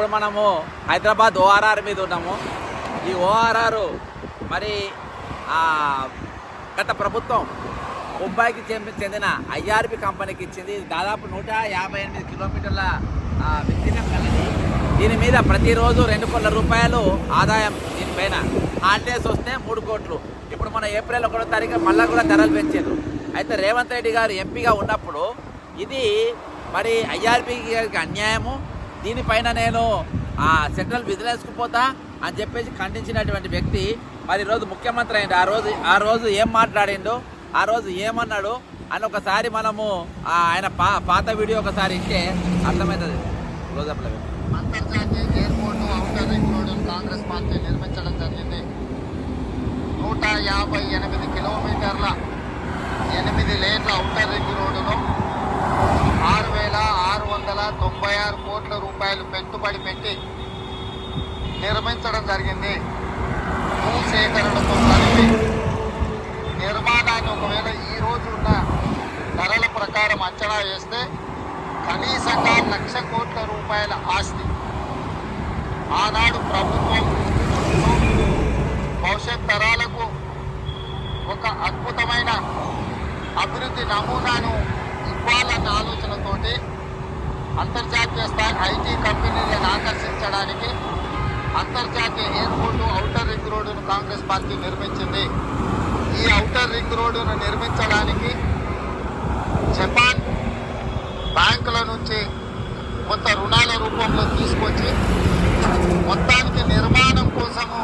ఇప్పుడు మనము హైదరాబాద్ ఓఆర్ఆర్ మీద ఉన్నాము. ఈ ఓఆర్ఆర్ మరి గత ప్రభుత్వం ముంబైకి చెంది- చెందిన ఐఆర్బి కంపెనీకి ఇచ్చింది. దాదాపు నూట యాభై ఎనిమిది కిలోమీటర్ల విస్తీర్ణం కలది. దీని మీద ప్రతిరోజు రెండు కోట్ల రూపాయలు ఆదాయం దీనిపైన హాలిడేస్ వస్తే మూడు కోట్లు. ఇప్పుడు మన ఏప్రిల్ ఒకటో తారీఖు మళ్ళీ కూడా ధరలు పెంచారు. అయితే రేవంత్ రెడ్డి గారు ఎంపీగా ఉన్నప్పుడు ఇది మరి ఐఆర్బి గారికి అన్యాయము. దీనిపైన నేను ఆ సెంట్రల్ విజిలెన్స్కు పోతా అని చెప్పేసి ఖండించినటువంటి వ్యక్తి మరి ఈరోజు ముఖ్యమంత్రి అయింది ఆ రోజు ఆ రోజు ఏం మాట్లాడిండు? ఆ రోజు ఏమన్నాడు? అని ఒకసారి మనము ఆ ఆయన పా పాత వీడియో ఒకసారి ఇస్తే అర్థమవుతుంది. రోజప్ల అంతర్జాతీయ ఎయిర్పోర్ట్ ఔటర్ రింగ్ రోడ్డును కాంగ్రెస్ పార్టీ నిర్మించడం జరిగింది. నూట యాభై ఎనిమిది కిలోమీటర్ల ఎనిమిది లేన్ల ఔటర్ రింగ్ రోడ్డును ఆరు వేల ఆరు వందల తొంభై ఆరు కోట్ల రూపాయలు పెట్టుబడి పెట్టి నిర్మించడం జరిగింది. భూసేకరణతో కలిపి నిర్మాణాన్ని ఒకవేళ ఈ రోజు ఉన్న ధరల ప్రకారం అంచనా వేస్తే కనీసంగా లక్ష కోట్ల రూపాయల ఆస్తి. ఆనాడు ప్రభుత్వం భవిష్యత్ తరాలకు ఒక అద్భుతమైన అభివృద్ధి నమూనాను ఇవ్వాలన్న ఆలోచనతోటి అంతర్జాతీయ ఐటీ కంపెనీలను ఆకర్షించడానికి అంతర్జాతీయ ఎయిర్పోర్టు ఔటర్ రింగ్ రోడ్డును కాంగ్రెస్ పార్టీ నిర్మించింది. ఈ ఔటర్ రింగ్ రోడ్డును నిర్మించడానికి జపాన్ బ్యాంకుల నుంచి కొంత రుణాల రూపంలో తీసుకొచ్చి మొత్తానికి నిర్మాణం కోసము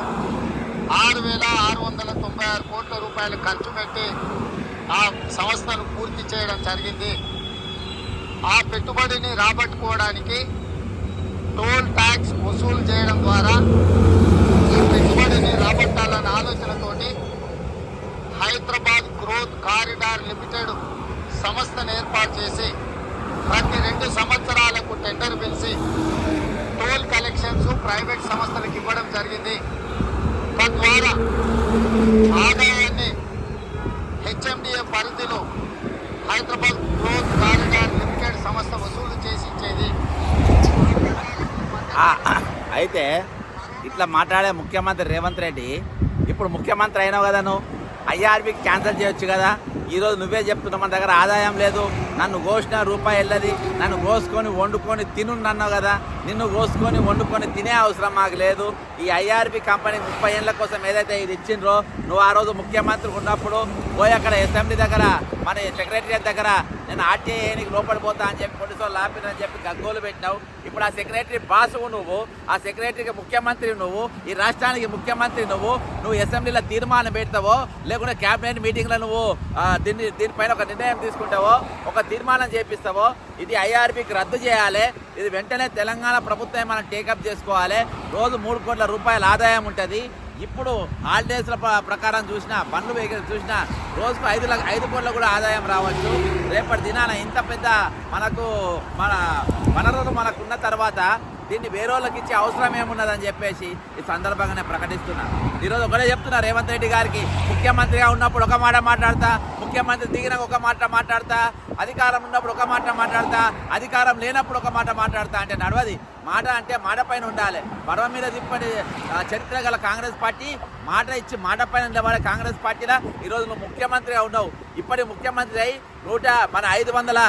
ఆరు వేల ఆరు వందల తొంభై ఆరు కోట్ల రూపాయలు ఖర్చు పెట్టి ఆ సంస్థను పూర్తి చేయడం జరిగింది. ఆ పెట్టుబడిని రాబట్టుకోవడానికి టోల్ ట్యాక్స్ వసూలు చేయడం ద్వారా ఈ పెట్టుబడిని రాబట్టాలన్న ఆలోచనతోటి హైదరాబాద్ గ్రోత్ కారిడార్ లిమిటెడ్ సంస్థను ఏర్పాటు చేసి ప్రతి రెండు సంవత్సరాలకు టెండర్ పిలిచి టోల్ కలెక్షన్స్ ప్రైవేట్ సంస్థలకు ఇవ్వడం జరిగింది. తద్వారా ఆదాయాన్ని హెచ్ఎండిఏ పరిధిలో హైదరాబాద్ గ్రోత్ కారిడార్ లిమిటెడ్ సంస్థ వసూలు చేసి ఇచ్చేది ఆ, అయితే ఇట్లా మాట్లాడే ముఖ్యమంత్రి రేవంత్ రెడ్డి ఇప్పుడు ముఖ్యమంత్రి అయినావు కదా నువ్వు. ఐఆర్బికి క్యాన్సిల్ చేయొచ్చు కదా. ఈరోజు నువ్వే చెప్తున్నావు మన దగ్గర ఆదాయం లేదు. నన్ను కోసిన రూపాయి వెళ్ళది నన్ను కోసుకొని వండుకొని తిను అన్నావు కదా. నిన్ను కోసుకొని వండుకొని తినే అవసరం మాకు లేదు. ఈ ఐఆర్బి కంపెనీ ముప్పై ఏళ్ళ కోసం ఏదైతే ఇది ఇచ్చిండ్రో నువ్వు ఆ రోజు ముఖ్యమంత్రి ఉన్నప్పుడు పోయి అక్కడ అసెంబ్లీ దగ్గర మన సెక్రటరియట్ దగ్గర నేను ఆర్టీఐకి లోపడిపోతా అని చెప్పి పోలీసు వాళ్ళు ఆపినని చెప్పి గగ్గోలు పెట్టినావు. ఇప్పుడు ఆ సెక్రటరీ బాసువు నువ్వు ఆ సెక్రటరీకి ముఖ్యమంత్రి నువ్వు ఈ రాష్ట్రానికి ముఖ్యమంత్రి నువ్వు నువ్వు అసెంబ్లీలో తీర్మానం పెడతావో లేకుంటే క్యాబినెట్ మీటింగ్లో నువ్వు దీన్ని దీనిపైన ఒక నిర్ణయం తీసుకుంటావో ఒక తీర్మానం చేపిస్తావో ఇది ఐఆర్బికి రద్దు చేయాలి. ఇది వెంటనే తెలంగాణ ప్రభుత్వం మనం టేకప్ చేసుకోవాలి. రోజు మూడు కోట్ల రూపాయల ఆదాయం ఉంటుంది. ఇప్పుడు హాలిడేస్ల ప్రకారం చూసినా బండ్లు వెహికల్స్ చూసినా రోజుకు ఐదు ఐదు కోట్ల కూడా ఆదాయం రావచ్చు. రేపటి దినాన ఇంత పెద్ద మనకు మన వనరులు మనకు ఉన్న తర్వాత దీన్ని వేరే వాళ్ళకి ఇచ్చే అవసరం ఏమున్నదని చెప్పేసి ఈ సందర్భంగా నేను ప్రకటిస్తున్నా. ఈరోజు ఒకటే చెప్తున్నా రేవంత్ రెడ్డి గారికి ముఖ్యమంత్రిగా ఉన్నప్పుడు ఒక మాట మాట్లాడతా ముఖ్యమంత్రి దిగినాక ఒక మాట మాట్లాడతా అధికారం ఉన్నప్పుడు ఒక మాట మాట్లాడతా అధికారం లేనప్పుడు ఒక మాట మాట్లాడతా అంటే నడవది. మాట అంటే మాట పైన ఉండాలి. పడవ మీద తిప్పటి చరిత్ర గల కాంగ్రెస్ పార్టీ మాట ఇచ్చి మాట పైన నిలబడే కాంగ్రెస్ పార్టీలో ఈరోజు నువ్వు ముఖ్యమంత్రిగా ఉన్నావు. ఇప్పటి ముఖ్యమంత్రి అయి నూట మన ఐదు వందల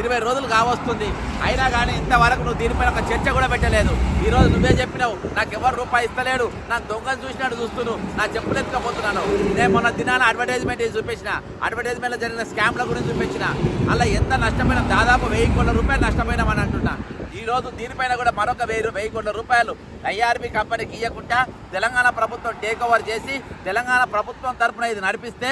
ఇరవై రోజులు కావస్తుంది. అయినా కానీ ఇంతవరకు నువ్వు దీనిపైన ఒక చర్చ కూడా పెట్టలేదు. ఈ రోజు నువ్వే చెప్పినావు నాకు ఎవరు రూపాయి ఇస్తలేడు నా దొంగను చూసినట్టు చూస్తున్నావు నా చెప్పులు ఎత్తుకపోతున్నాను. నేను మొన్న దినాన అడ్వర్టైజ్మెంట్ చూపించిన అడ్వర్టైజ్మెంట్లో జరిగిన స్కామ్ల గురించి చూపించిన. అలా ఎంత నష్టమైన దాదాపు వెయ్యి కోట్ల రూపాయలు నష్టపోయినామని అంటున్నా. ఈ రోజు దీనిపైన కూడా మరొక వెయ్యి వెయ్యి కోట్ల రూపాయలు ఐఆర్బి కంపెనీకి ఇవ్వకుండా తెలంగాణ ప్రభుత్వం టేక్ ఓవర్ చేసి తెలంగాణ ప్రభుత్వం తరపున ఇది నడిపిస్తే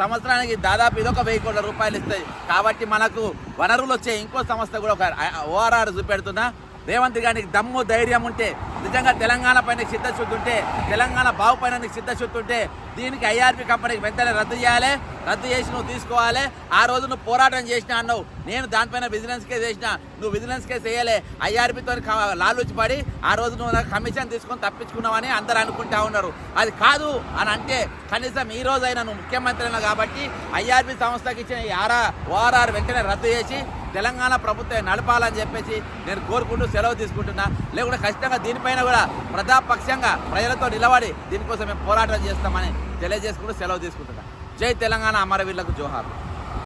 సంవత్సరానికి దాదాపు ఇదొక వెయ్యి కోట్ల రూపాయలు ఇస్తాయి. కాబట్టి మనకు వనరులు వచ్చే ఇంకో సంస్థ కూడా ఒక ఓఆర్ఆర్ చూపెడుతున్నా. రేవంత్ గారికి దమ్ము ధైర్యం ఉంటే నిజంగా తెలంగాణ పైన సిద్ధశుద్ధి ఉంటే తెలంగాణ బావు పైన నీకు సిద్ధశుద్ధి ఉంటే దీనికి ఐఆర్పి కంపెనీకి వెంటనే రద్దు చేయాలి. రద్దు చేసి నువ్వు తీసుకోవాలి. ఆ రోజు నువ్వు పోరాటం చేసినా అన్నావు. నేను దానిపైన విజిలెన్స్ కేసు చేసిన నువ్వు విజిలెన్స్ కేసు వేయలే. ఐఆర్పితో లాలూచి పడి ఆ రోజు నువ్వు నాకు కమిషన్ తీసుకొని తప్పించుకున్నావని అందరు అనుకుంటా ఉన్నారు. అది కాదు అని అంటే కనీసం ఈ రోజైనా నువ్వు ముఖ్యమంత్రి అయినా కాబట్టి ఐఆర్పి సంస్థకి ఇచ్చిన ఆర్ఆర్ ఓఆర్ఆర్ వెంటనే రద్దు చేసి తెలంగాణ ప్రభుత్వం నడపాలని చెప్పేసి నేను కోరుకుంటూ సెలవు తీసుకుంటున్నా. లేకుంటే ఖచ్చితంగా దీనిపైన కూడా ప్రజాపక్షంగా ప్రజలతో నిలబడి దీనికోసం మేము పోరాటం చేస్తామని తెలియజేసుకుంటూ సెలవు తీసుకుంటున్నా. జై తెలంగాణ అమరవీరులకు జోహార్.